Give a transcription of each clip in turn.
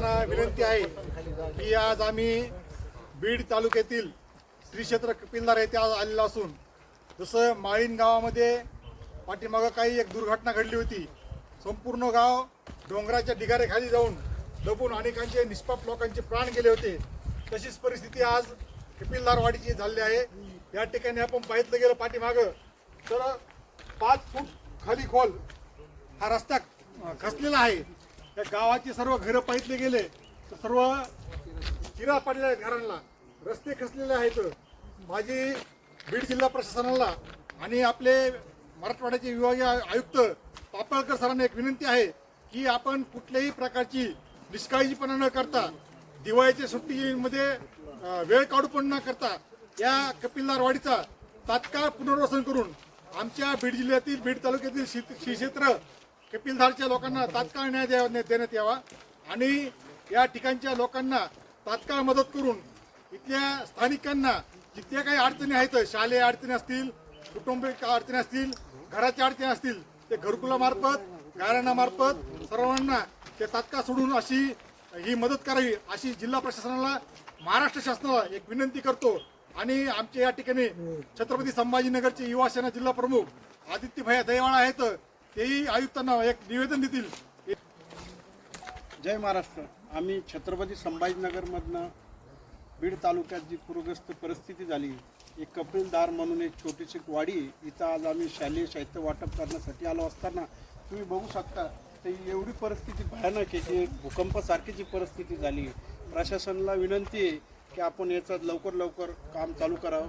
सर्वांना विनंती आहे की आज आम्ही बीड तालुक्यातील श्री क्षेत्र कपिलदार येथे आज आलेलो असून जसं माळीन गावामध्ये पाठीमागं काही एक दुर्घटना घडली होती संपूर्ण गाव डोंगराच्या ढिगाऱ्याखाली जाऊन दबून अनेकांचे निष्पाप लोकांचे प्राण गेले होते. तशीच परिस्थिती आज कपिलदारवाडीची झाली आहे. या ठिकाणी आपण पाहितलं गेलं पाठीमागं तर पाच फूट खाली खोल हा रस्ता खचलेला आहे. त्या गावाची सर्व घरं पाहितले गेले तर सर्व चिरा पडलेल्या आहेत घरांना. रस्ते खचलेले आहेत. माझी बीड जिल्हा प्रशासनाला आणि आपले मराठवाड्याचे विभागीय आयुक्त पापळकर सरांना एक विनंती आहे की आपण कुठल्याही प्रकारची निष्काळजीपणा न करता दिवाळीच्या सुट्टीमध्ये वेळ काढू पण न करता या कपिलदारवाडीचा तात्काळ पुनर्वसन करून आमच्या बीड जिल्ह्यातील बीड तालुक्यातील श्री क्षेत्र कपिलधारच्या लोकांना तात्काळ न्याय द्या देण्यात यावा. आणि या ठिकाणच्या लोकांना तात्काळ मदत करून इथल्या स्थानिकांना जितक्या काही अडचणी आहेत शालेय अडचणी असतील कुटुंबिक अडचणी असतील घराच्या अडचणी असतील ते घरकुलामार्फत गाऱ्यांमार्फत सर्वांना ते तात्काळ सोडून अशी ही मदत करावी अशी जिल्हा प्रशासनाला महाराष्ट्र शासनाला एक विनंती करतो. आणि आमच्या या ठिकाणी छत्रपती संभाजीनगरचे युवा सेना जिल्हा प्रमुख आदित्य भैया दयवाळा आहेत तेही आयुक्तांना एक निवेदन देतील. जय महाराष्ट्र. आम्ही छत्रपती संभाजीनगरमधनं बीड तालुक्यात जी पूरग्रस्त परिस्थिती झाली एक कपिलदार म्हणून एक छोटीशी वाडी इथं आज आम्ही शालेय साहित्य वाटप करण्यासाठी आलो असताना तुम्ही बघू शकता तर एवढी परिस्थिती भयानक आहे की भूकंपासारखी जी परिस्थिती झाली. प्रशासनाला विनंती आहे की आपण याचं लवकर लवकर काम चालू करावं.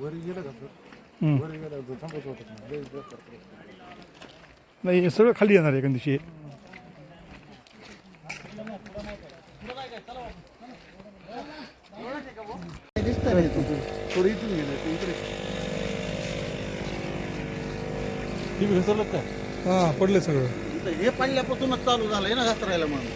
वर गेलं का वर गेलं थांबत होतं नाही हे सगळं खाली येणार आहे एका दिवशी थोडी इथून गेलं ते इकडे हा पडले सगळं हे पडल्यापासूनच चालू झालंय ना घसरायला म्हणून.